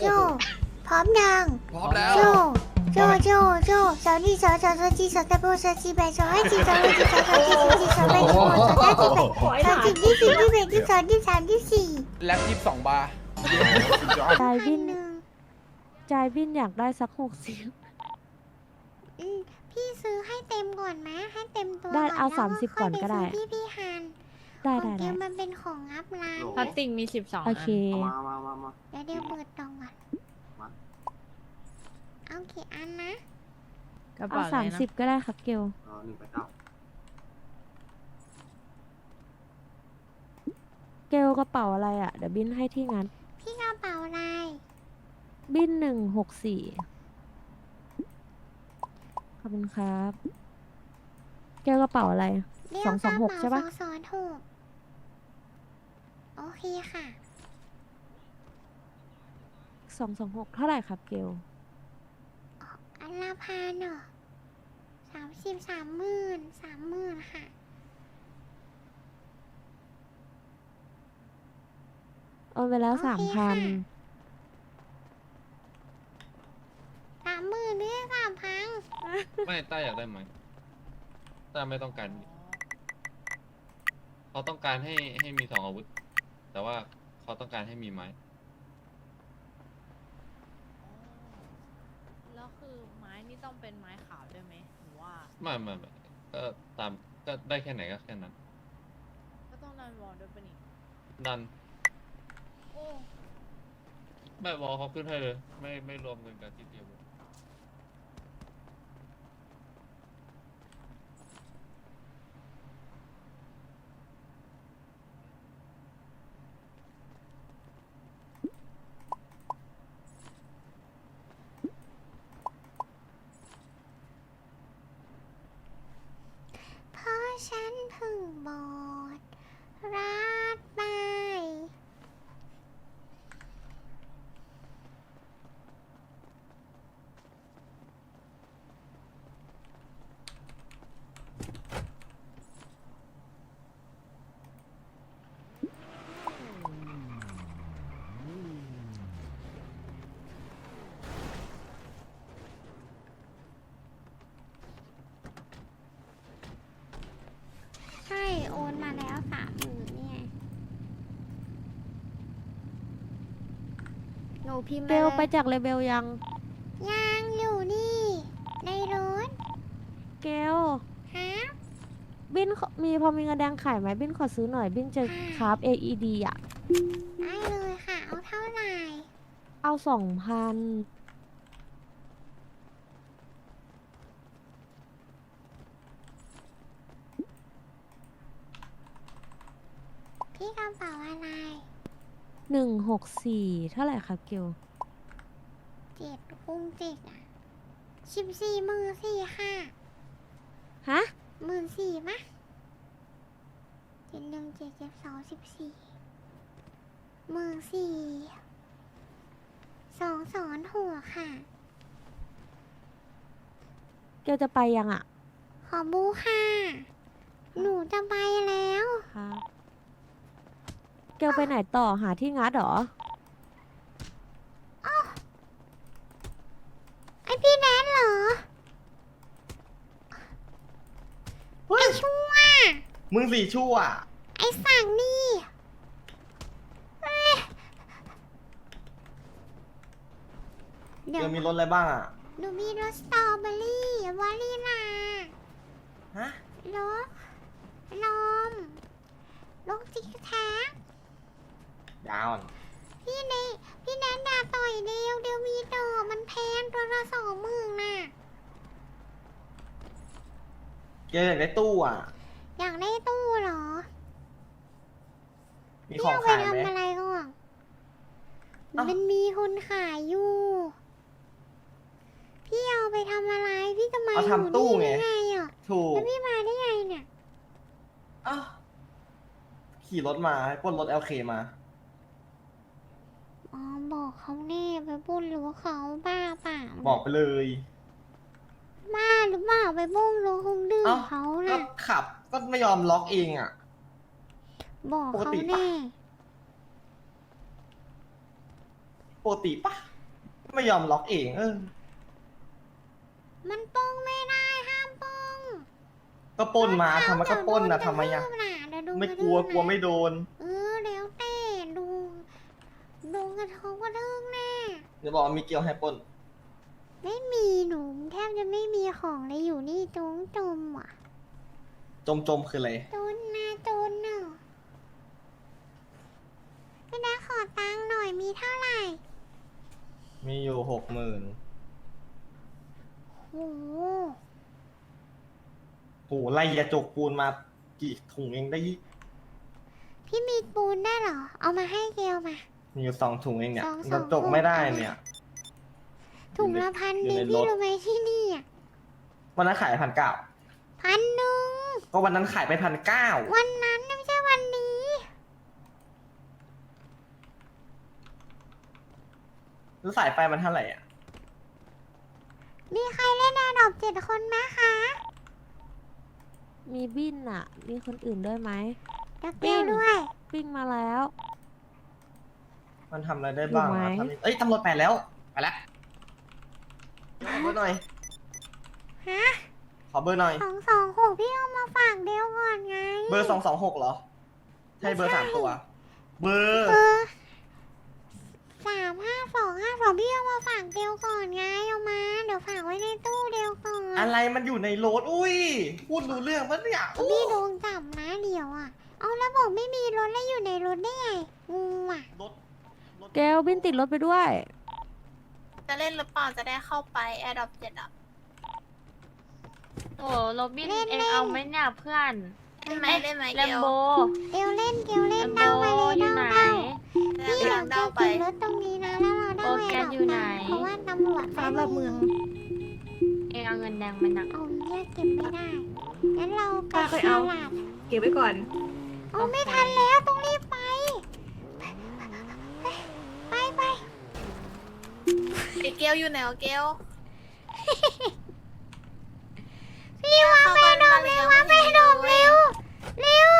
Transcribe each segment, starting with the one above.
โจ พร้อมยังพร้อมแล้ว โจ โจ โจ โจสาวนี่สาวสาวสาวจีสาวตะโบสาวจีแบสาวให้จีสาวให้จีสาวสาวจีสาวจีสาวแบสาวสาวจีแบสาวจีที่สี่ที่แบที่สองที่สามที่สี่แล็บยี่สิบสองบาร์จายพับินนหนึ่งจายบินอยากได้สักหกสิบอืมพี่ซื้อให้เต็มก่อนนะให้เต็มตัวได้ก่อนเอาแล้วสามสิบค่ยก่อนก็ได้ปซื้พี่พี่ฮัน ได้ของได้เกได้ มมันเป็นของงับร้านโอ้พลาสติกมีสิบสองโอเคมามามามา เดี๋ยวเดี๋ยวเปิดตองก่อนมา เอากี่อันนะกระเอาเป๋าอะไรสามนะสิบก็ได้ครับเกลเออหนึ่งแปดเก้าเกลกระเป๋าอะไรอะ เดี๋ยวบินให้ที่งาน พี่กระเป๋าอะไรบินหนึ่งหกสี่ขอบคุณครับ เกลกระเป๋าอะไร เรียสองสองหกระเป๋าใช่ปะสองสองหกโอ เคค่ะสองสองหกเท่าไหร่ครับเกลอันละพันเหรอสามสิบสามหมื่นสามหมื่นค่ะ โอนไปแล้วโอเคสามพันค่ะ สามหมื่นหรือสามพันไม่ต้าอยากได้ไหมต้าไม่ต้องการเขาต้องการให้ให้มีสองอาวุธ แต่ว่าเขาต้องการให้มีไม้ แล้วคือไม้นี่ต้องเป็นไม้ขาวด้วยไหมหรือว่าไม่ไม่ไม่ก็ตามก็ได้แค่ไหนก็แค่นั้น ก็ต้องดันวอลด้วยปะนี่ดันโอ้ ไม่บอกเขาขึ้นให้เลย ไม่ไม่รวมเงินกับที่เตรียมไว้ เพราะฉันเพิ่งบอดรัดไป ใช่ โอนมาแล้วสามหมื่นเนี่ย หนูพิมพ์เกลไปเลยจากเลเวลยัง ยังอยู่นี่ ในรถเกลฮะบินขอมีพอมีเงินแดงขายไหมบินขอซื้อหน่อยบินจะคราฟ AED อะ ได้เลยค่ะ เอาเท่าไหร่ เอาสองพัน พี่กระเป๋าอะไร หนึ่งหกสี่เท่าไหร่ครับเกลเจ็ดคูณเจ็ดอะสิบสี่หมื่นสี่ค่ะฮะหมื่นสี่มะเจ็ดหนึ่งเจ็ดเจ็ดสองสิบสี่หมื่นสี่สองสอนหัวค่ะ เกลจะไปยังอะ ขอบูค่ะ หนูจะไปแล้ว ครับ เกลไปไหนต่อหาที่งัดเหรอ ไอพี่แนนเหรอไอชั่ว มึงสี่ชั่วไอสั่งนี่เอ้ยเดี๋ยวยังมีรถอะไรบ้างอะ หนูมีรสสตรอเบอรี่วานิลาฮะ รสนมรสจิ๊กแท็ก ยาวอะพี่เนพี่แนนด่าต่อยเดียวเดียวมีดอกมันแพงตัวละสองหมื่นน่ะ เกลอยากได้ตู้อะ อยากได้ตู้เหรอมีพี่ของเอาไปขายไหม ทำอะไรก่อนเอ้ามั มันมีคนขายอยู่ พี่เอาไปทำอะไร พี่จะมาเอาอยู่ทำตู้นี่ไง ได้ไงอะถูก แล้วพี่มาได้ไงเนี่ย อ้าวขี่รถมาให้ปล้นรถ LK มา อ๋อบอกเขาแน่ไปปล้นหรือว่าเขาบ้าเปล่าบอกไปเลย บ้าหรือเปล่าไปปล้นรถคงดื้อเอ้า เขาก็น่ะขับก็ไม่ยอมล็อกเองอะ บอกปกเขาติปะ แน่ปกติปะไม่ยอมล็อกเองเออมันปล้องไม่ได้ห้ามปล้องก็ปล้นมาทำไมก็ปล้นนะทำไมอะเดี๋ยวโดนไม่ระกลัวทืบนะกลัวไม่โดน เออเดี๋ยวเต้ดู โดนกระทบกระทึงแน่ เดี๋ยวบอกว่ามีเกียวให้ปล้นไม่มีหนูแทบจะไม่มีของเลยอยู่นี่จงจมอะจมจมคืออะไรจนนะจนเนอะพี่นาขอตังค์หน่อยมีเท่าไหร่มีอยู่หกหมื่นโอ้โหโหไล่ยาจกปูนมากี่ถุงเองได้พี่มีปูนได้เหรอ เอามาให้เกลมา มีอยู่สองถุงเองเนี่ยสองสองยาจกไม่ได้ถุงเนี่ย ถุงละพันอยู่ดีในพี่รถรู้ไหมที่นี่อะวันนั้นขายพันเก้าพันหนึ่งก็วันนั้นขายไปพันเก้าวันนั้นนะไม่ใช่วันนี้ แล้วสายไฟมันเท่าไหร่อะมีใครเล่นแอร์ดรอปเจ็ดคนไหมคะมีบินอะมีคนอื่นด้วยไหม ดักเกลด้วย ปิ้งมาแล้ว มันทำอะไรได้บ้างอยู่ไหมอะทำเอ้ยตำรวจไปแล้วไปแล้วขอเบอร์หน่อย ฮะขอเบอร์หน่อย สองสองหกพี่เอามาฝากเดียวก่อนไง เบอร์สองสองหกเหรอ ใช่เบอร์สามตัว เบอร์ เออสามห้าสองห้าสองพี่เอามาฝากเดียวก่อนไงเอามา เดี๋ยวฝากไว้ในตู้เดียวก่อนอะไรมันอยู่ในรถอุ้ย พูดรู้เรื่องปะเนี่ยอู้พี่โดนจับนะเดี๋ยวอะ เอาแล้วบอกไม่มีรถแล้วอยู่ในรถได้ไงงูอะ รถรถ เกลบินติดรถไปด้วย จะเล่นหรือเปล่าจะได้เข้าไปแอร์ดรอปเจ็ดอะโอ้โรบินเองเอาไหมเนี่ยเพื่อนเล่นไหมเล่นไหมแลเกมลโบเกลเล่นเกลแลเล่นมโบเด้ามาเลยอยู่เด้าไหน เด้าพี่กำเราลังจะเด้าไปเก็บรถตรงนี้นะแล้วเราได้โปรแกรมอยู่ไหน เพราะว่าตำรวจฟาร์มแบบเมือง เองเอาเงินแดงไปหนัก เอาเนี่ยเก็บไม่ได้งั้นเราไปป้าเคยเอาตลาดเก็บไว้ก่อนเอาไม่ทันแล้วต้องรีบไปไปไป ไอเกลอยู่ไหนวะเกลพี่ว่าไม่ดมเร็วว่าไม่ดมเร็วเร็ว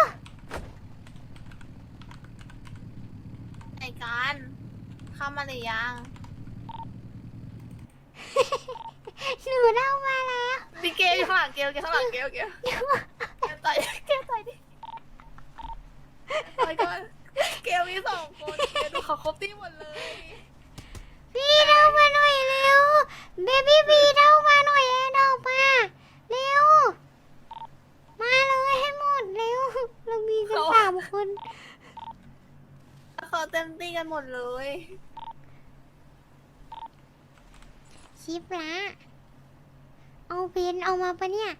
ไอการเข้ามาหรือยังหนูเล่ามาแล้วพี่เกลอยู่ข้างหลังเกลเกลข้างหลังเกลเกลเกลต่อยเกลต่อยดิต่อยก่อนเกลมีสองคนเกลดูเขาครบที่หมดเลย พี่เล่ามาหน่อยเร็ว เบบี้บีเล่ามาหน่อยเอ็ดอกมาเร็ว มาเลยให้หมดเร็ว เรามีกันสามคน เขาเต็มที่กันหมดเลย ชิปละเอาเพนเอามาปะเนี่ย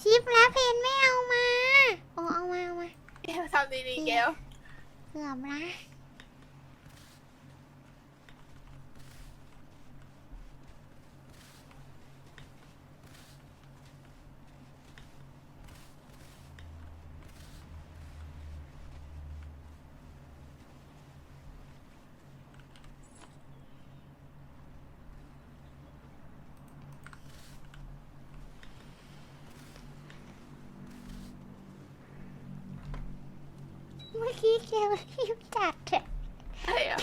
ชิปละเพนไม่เอามาโอ้เอามาเอามาเกลทำดีๆเกลเกือบละ เมื่อกี้เกลรีบจัดอะใช่อะ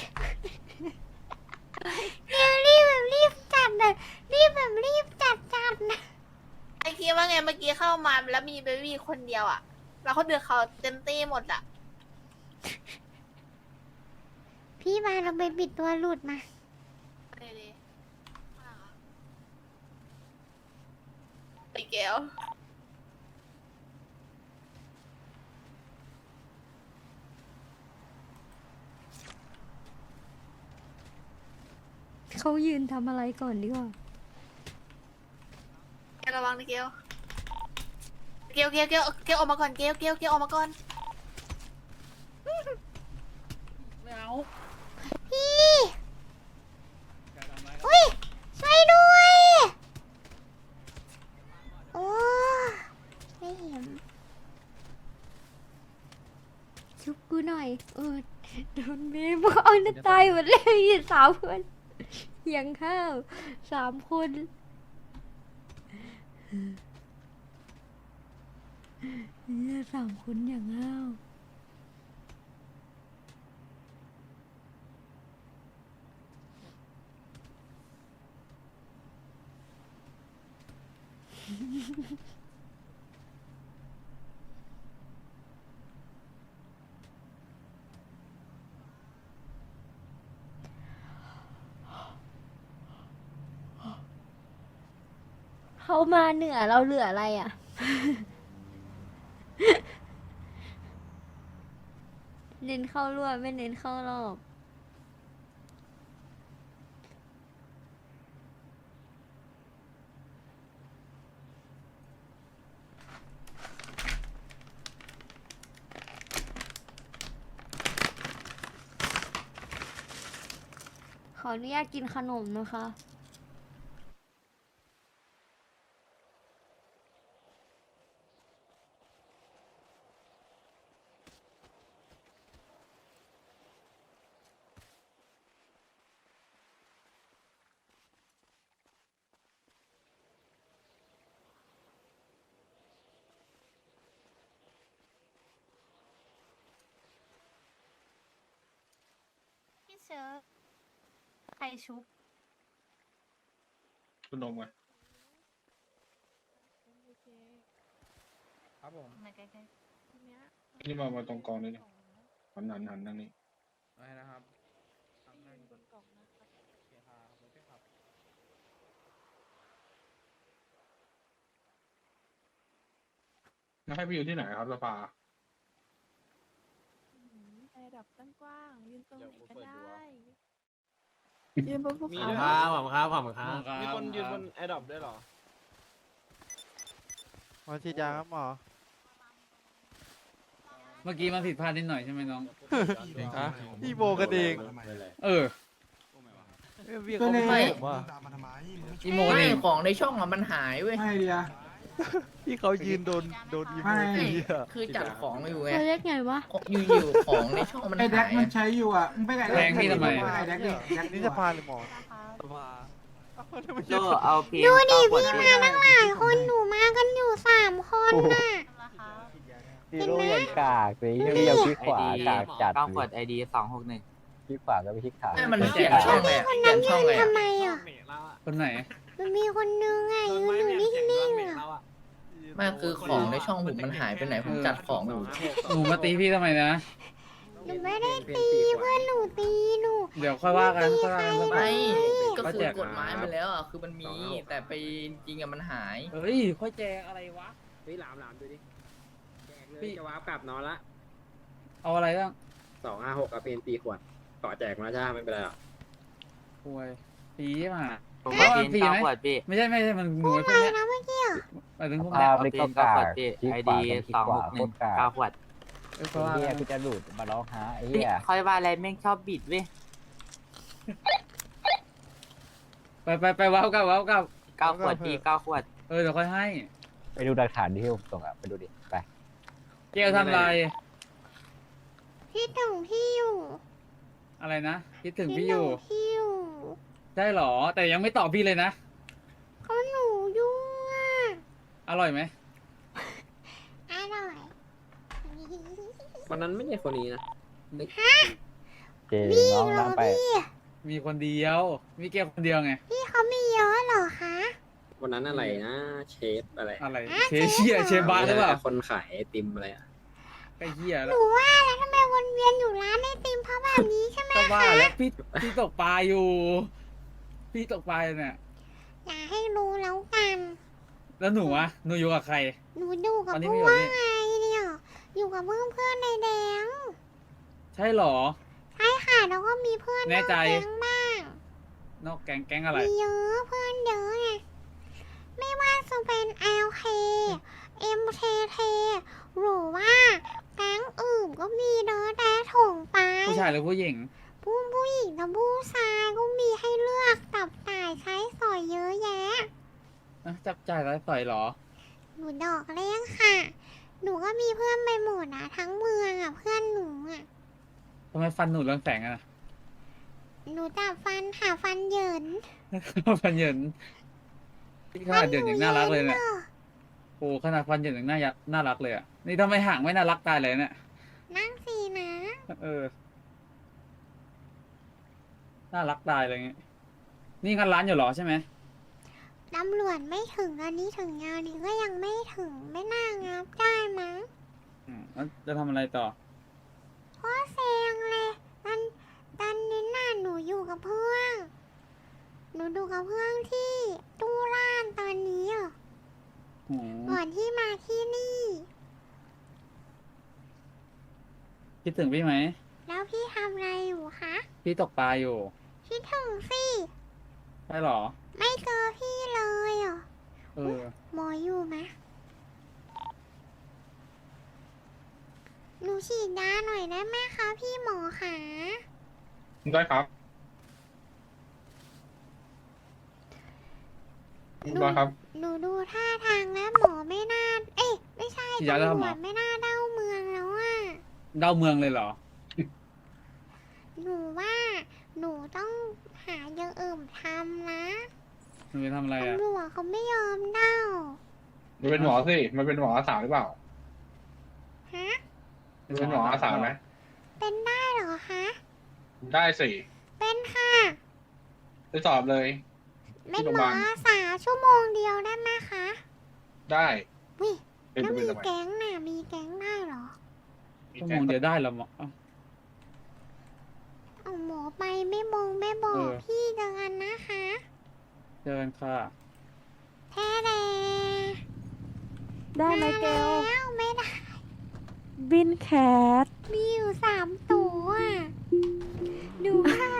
เกลรีบแบบรีบจัดอะรีบแบบรีบจัดจัดนะไอคิดว่าไงเมื่อกี้เข้ามาแล้วมีเบบี้คนเดียวอะ แล้วคนเดือเขาเต็มที่หมดอะ พี่มาเราไปปิดตัวหลุดมา เลยไอเกล เขายืนทำอะไรก่อนดีกว่า เกลระวังนะเกลเกลเกลเกลเกลออกมาก่อนเกลเกลเกลออกมาก่อนไม่เอาพี่อุ้ยช่วยด้วย โอ้ไม่เห็นชุบกูหน่อย เออโดนเมย์บอกเอาจะตายหมดเลยอยู่สามคน เลี้งข้าวสามคนเนี่ยสามคนอย่างเอ้าอืม เขามาเหนือเราเหลืออะไรอะ เน้นเข้ารวดไม่เน้นเข้ารอบขออนุญาตกินขนมนะคะ พี่เซิร์ฟใครชุบ คุณนมไงครับผมมาใกล้นี่มามาตรงกองเลยเนี่ยหันหันหันทางนี้อะไรนะครับทำนั่งบนกล่องนะครับโอเคครับขอบคุณครับแล้วให้ไปอยู่ที่ไหนครับสภา ไอดับตั้งกว้าง ยืนตรงไหนก็ได้ ยืนบนภูมีเขาด้วยครับผมครับผมครับครับ มีคนยืนบนแอร์ดรอปด้วยเหรอ หมอฉีดยาครับหมอ เมื่อกี้มันผิดพลาดนิดหน่อยใช่ไหมน้อง ฮะ พี่โบกันเอง เออพี่เขาไม่ไม่ผมว่าอีโมกันเองของในช่องอะมันหายเว้ย ไม่เดีย พี่เขายืนโดนโดนอีโมไม่ตีอะคือจัดของอยู่ไงตัวเล็กไงวะ อยู่ๆของในช่องมันไอ้แดหากยมันอะใช้อยู่อะมึงไปไหนแทงพี่ทำไมไอ้แดกดิแดกนี่นี่จะจะพาพาเลยหมอสภาดูดิพี่มาตั้งหลายคนหนูมากันอยู่สามคนน่ะๆพี่รู้ยังกากเลยยังเรียกพี่ขวากากจัดเก้ากดไอดีสองหกหนึ่งพี่ขวาก็พี่ขาแม่มันเปลี่ยนช่องเลยอะเปลี่ยนช่องเลยทำอะไมอะคนไหน มันมีคนนึงอะยืนอยู่นิ่งๆอะไมาคือของในช่องผมมันหายไปไหนผมจัดของอยู่หนูมาตีพี่ทำไมนะ หนูไม่ได้ตีเพื่อนหนูตีหนู เดี๋ยวค่อยว่ากันค่อยว่ากันไม่ก็ก็คืแจอกกฎหมายไปแล้วอะคือมันมีแต่ไปจริงอะมันหาย เฮ้ยค่อยแจกอะไรวะ เฮ้ยหลามหลามดูดิแจกเลยพี่จะวาร์ปกลับนอนละเอาอะไรบ้างสองห้าหกกับเพนตีขวดต่อแจกมาใช่ไม่เป็นไรหรอกป่วยปีมา ผมเอาอันปีไหมไม่ใช่ไม่ใช่มันหนูไอ้พวกเนี้ยนะเมื่อกี้อะหมายถึงพวกภาเนี้ยพนี่ก็กากไอดีสองหกหนึ่งเก้าขวดเออไอ้ค่อยว่าเหี้ยกันกูจะหลุดมาร้องหาไอ้เหี้ยค่อยว่าอะไรแม่งชอบบิดเว้ยไปไปไปว้าวกับว้าวกับเก้าขวดพี่เก้าขวด เออเดี๋ยวค่อยให้ไปดูหลักฐานที่ผมส่งอะไปดูดิไปเกลทำอะไรพี่ถึงพี่อยู่อะไรนะคิดถึงพี่อยู่ พี่อยู่ ได้หรอ แต่ยังไม่ตอบพี่เลยนะ เขาหนูยุ่งอะอร่อยไหมอร่อยวันนั้นไม่ใช่คนนี้นะเจพี่น้องเหรอน้ำไปพี่มีคนเดียว มีเกลคนเดียวไง พี่เขามีเยอะเหรอคะ วันนั้นอะไรนะ เชฟอะไรอะไรอะเชเชียเชฟบาร์หรือเปล่าคนขายไอติมอะไรอะไอ้เหี้ยหแล้วนูว่าแล้วทำไมวนเวียนอยู่ร้านไอติมเพราะแบบนี้ใช่ไหมก็ว่าคะแล้วพี่พี่ตกปลาอยู่ พี่ตกปลาอยู่เนี่ย อย่าให้รู้แล้วกัน แล้วหนูอะหนูอยู่กับใคร หนูอยู่กับตอนนี้ผู้ไม่อยู่ว่านี่ ไงเนี่ยอยู่กับเพื่อนเพื่อนๆในแดงใช่หรอ ใช่ค่ะแล้วก็มีเพื่อนแน่ใจนอกแก๊งบ้าง นอกแก๊งแก๊งอะไร มีเยอะเพื่อนเยอะไงไม่ว่าจะเป็น LK MKT หรือว่าแก๊งอื่นก็มีเนอะแต่ถงไปผู้ชายหรือผู้หญิง ผู้ผู้หญิงกับผู้ช เยอะแยะอะจับจ่ายแล้วต่อยเหรอ หนูดอกเลี้ยงค่ะ หนูก็มีเพื่อนไปหมดนะทั้งเมืองอะเพื่อนหนูอะทำไมฟันหนูเรืองแสงอะหนูจับฟันค่ะฟันเหยินฟันเหยินพี่ขนาดเหยินยังน่ารักเลยเนี่ยอะโอ้ขนาดฟันเหยินยังน่ายัน่ารักเลยอะนี่ทำไมห่างไม่น่ารักตายเลยเนี่ยนั่งสีนะเออน่ารักตายเลยเงี้ยนี่งานร้านอยู่เหรอใช่ไหม ตำรวจไม่ถึงอันนี้ถึงงานนี้ก็ยังไม่ถึงไม่น่างับได้มั้งอืมแล้วจะทำอะไรต่อเพราะเซงเลยตอนตอนนี้น่ะหนูอยู่กับเพื่อนหนูดูกับเพื่อนที่ตู้ร้านตอนนี้อะโอ้ก่อนที่มาที่นี่ คิดถึงพี่ไหม แล้วพี่ทำอะไรอยู่คะพี่ตกปลาอยู่ คิดถึงสิใช่เหรอ ไม่เจอพี่เลยอะ เออ หมออยู่ไหมหนูฉีดยาหน่อยได้ไหมคะพี่หมอคะได้ครับได้ครับ หนูดูท่าทางแล้วหมอไม่น่า เอ๊ะไม่ใช่ฉีดยาแล้วตำรเหรวอ จไม่น่าเด้าเมืองแล้วอะเดาเมืองเลยเหรอ หนูว่า หนูต้องหาอย่างอื่นทำนะ หนูจะทำอะไรอะ ตำรวจเขาไม่ยอมเด้ามันเป็นหมอสิ มันเป็นหมออาสาหรือเปล่า ฮะ มันเป็นหมออาสาไหมเป็นได้เหรอคะ ได้สิ เป็นค่ะ ไปสอบเลย เป็นที่โรงหพมยาอบาลอาสาชั่วโมงเดียวได้ไหมคะได้วิเป็นแล้วไปมีทำไมแก๊งน่ะ มีแก๊งได้เหรอชั่วโมงเดียวได้เหรอหมอ เอ้าเอาหมอไปไม่มงไม่บอกเออพี่เจอกันนะคะ เจอกันค่ะแท้แดได้ไหมเกลแล้วไม่ได้ บินแคทมีอยู่สามตัวอะหนูฆ่า